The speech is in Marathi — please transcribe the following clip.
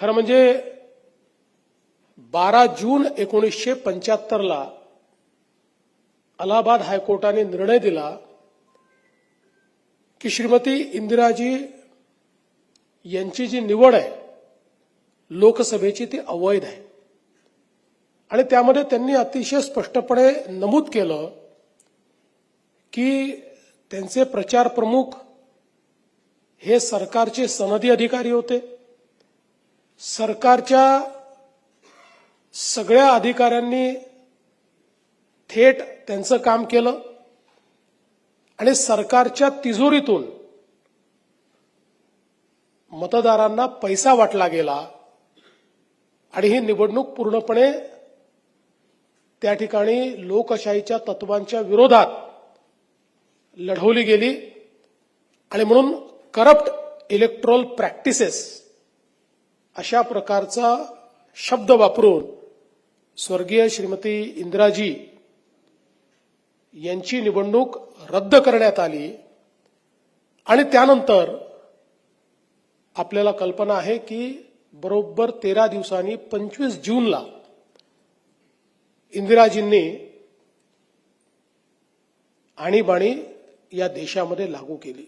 खरं म्हणजे बारा जून एकोणीसशे पंच्याहत्तरला अलाहाबाद हायकोर्टाने निर्णय दिला की श्रीमती इंदिराजी यांची जी निवड आहे लोकसभेची ती अवैध आहे. आणि त्यामध्ये त्यांनी अतिशय स्पष्टपणे नमूद केलं की त्यांचे प्रचार प्रमुख हे सरकारचे सनदी अधिकारी होते. सरकारच्या सगळ्या अधिकाऱ्यांनी थेट त्यांचं काम केलं आणि सरकारच्या तिजोरीतून मतदारांना पैसा वाटला गेला आणि ही निवडणूक पूर्णपणे त्या ठिकाणी लोकशाहीच्या तत्वांच्या विरोधात लढवली गेली आणि म्हणून करप्ट इलेक्ट्रोल प्रॅक्टिसेस अशा प्रकारचा शब्द वापरून स्वर्गीय श्रीमती इंदिराजी यांची निवडणूक रद्द करण्यात आली आणि त्यानंतर आपल्याला कल्पना आहे की बरोबर तेरा दिवसांनी पंचवीस जूनला इंदिराजींनी आणीबाणी या देशामध्ये लागू केली.